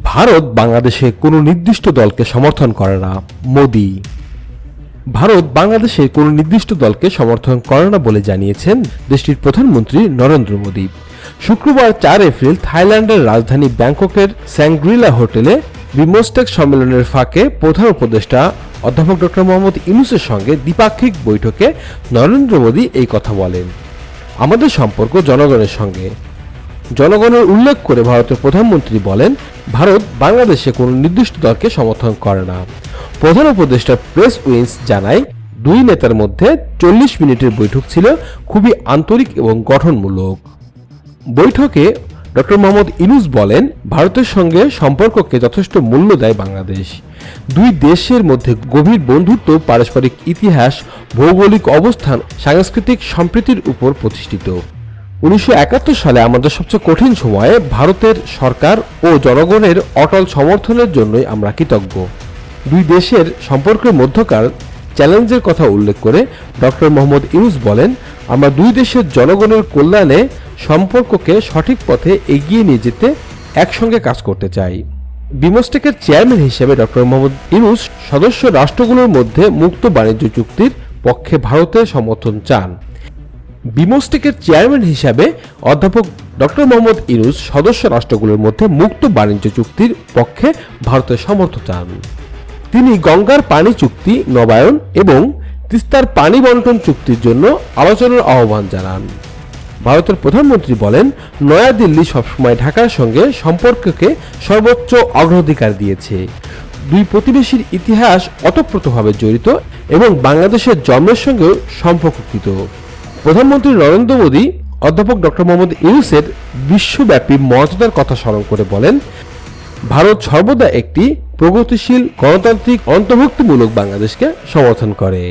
ভারত বাংলাদেশে কোনো নির্দিষ্ট দলকে সমর্থন করে না, মোদি। ভারত বাংলাদেশে কোনো নির্দিষ্ট দলকে সমর্থন করে না বলে জানিয়েছেন দেশটির প্রধানমন্ত্রী নরেন্দ্র মোদী। শুক্রবার চার এপ্রিল থাইল্যান্ডের রাজধানী ব্যাংককের স্যাংগ্রিলা হোটেলে বিমোস্টেক সম্মেলনের ফাঁকে প্রধান উপদেষ্টা অধ্যাপক ডক্টর মোহাম্মদ ইউনুসের সঙ্গে দ্বিপাক্ষিক বৈঠকে নরেন্দ্র মোদী এই কথা বলেন। আমাদের সম্পর্ক জনগণের সঙ্গে। জনগণের উল্লেখ করে ভারতের প্রধানমন্ত্রী বলেন ভারত বাংলাদেশে কোনো নির্দিষ্ট দলকে সমর্থন করে না। প্রধান উপদেষ্টা প্রেস উইন্স জানায়, দুই নেতার মধ্যে চল্লিশ মিনিটের বৈঠক ছিল খুবই আন্তরিক এবং গঠনমূলক। বৈঠকে ডক্টর মোহাম্মদ ইনুস বলেন, ভারতের সঙ্গে সম্পর্ককে যথেষ্ট মূল্য দেয় বাংলাদেশ। দুই দেশের মধ্যে গভীর বন্ধুত্ব, পারস্পরিক ইতিহাস, ভৌগোলিক অবস্থান, সাংস্কৃতিক সম্প্রীতির উপর প্রতিষ্ঠিত। উনিশশো একাত্তর সালে আমাদের সবচেয়ে কঠিন সময়ে ভারতের সরকার ও জনগণের অটল সমর্থনের জন্যই আমরা কৃতজ্ঞ। দুই দেশের সম্পর্কের মধ্যকার চ্যালেঞ্জের কথা উল্লেখ করে ডক্টর মোহাম্মদ ইউনুস বলেন, আমরা দুই দেশের জনগণের কল্যাণে সম্পর্ককে সঠিক পথে এগিয়ে নিয়ে যেতে একসঙ্গে কাজ করতে চাই। বিমস্টেকের চেয়ারম্যান হিসেবে ডক্টর মোহাম্মদ ইউনুস সদস্য রাষ্ট্রগুলোর মধ্যে মুক্ত বাণিজ্য চুক্তির পক্ষে ভারতের সমর্থন চান। বিমস্টেকের চেয়ারম্যান হিসাবে অধ্যাপক ডক্টর মোহাম্মদ ইউনুস সদস্য রাষ্ট্রগুলোর মধ্যে মুক্ত বাণিজ্য চুক্তির পক্ষে ভারতের সমর্থ চান। তিনি গঙ্গার পানি চুক্তি, নবায়ন এবং তিস্তার পানি বন্টন চুক্তির জন্য আলোচনার আহ্বান জানান। ভারতের প্রধানমন্ত্রী বলেন, নয়াদিল্লি সবসময় ঢাকার সঙ্গে সম্পর্ককে সর্বোচ্চ অগ্রাধিকার দিয়েছে। দুই প্রতিবেশীর ইতিহাস অতপ্রতভাবে জড়িত এবং বাংলাদেশের জন্মের সঙ্গেও সম্পর্কিত প্রধানমন্ত্রী নরেন্দ্র মোদী, অধ্যাপক ডক্টর মোহাম্মদ ইউসের বিশ্বব্যাপী মর্যাদার কথা স্মরণ করে বলেন, ভারত সর্বদা একটি প্রগতিশীল, গণতান্ত্রিক, অন্তর্ভুক্তিমূলক বাংলাদেশকে সমর্থন করে।